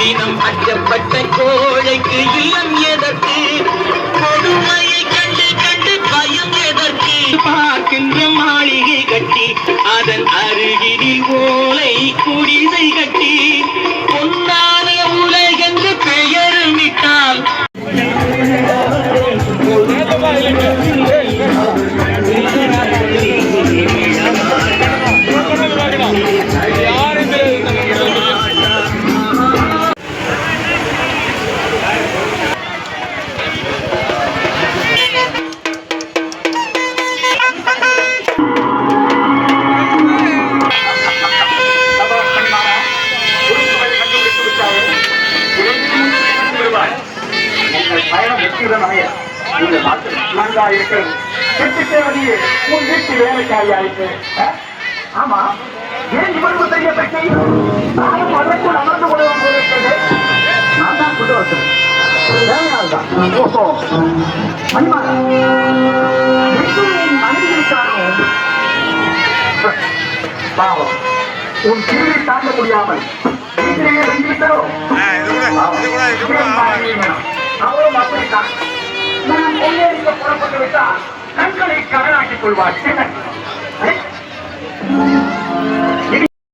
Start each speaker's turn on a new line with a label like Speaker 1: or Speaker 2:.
Speaker 1: தினம் அச்சப்பட்ட கோழைக்கு இல்லம் எதற்கு? கொடுமையை கண்டு கண்டு பயம் எதற்கு? பார்க்கின்ற மாளிகை கட்டி அதன் அருகில் ஓ
Speaker 2: பயணம் வெற்றியுடன் அமைய இந்த இருக்கிறது உன் வீட்டு வேலைக்காரி ஆயிட்டு ஆமா. ஏன் இவ்வளவு நானும் அதற்குள் அமர்ந்து நான் தான் கொண்டு வந்தேன் ஓஹோ. பாவம். உன் திருவை தாங்க முடியாமல் வீட்டிலேயே வந்துவிட்டோ புறப்பட்டு விட்டால் கண்களை கடனாக்கிக் கொள்வார்.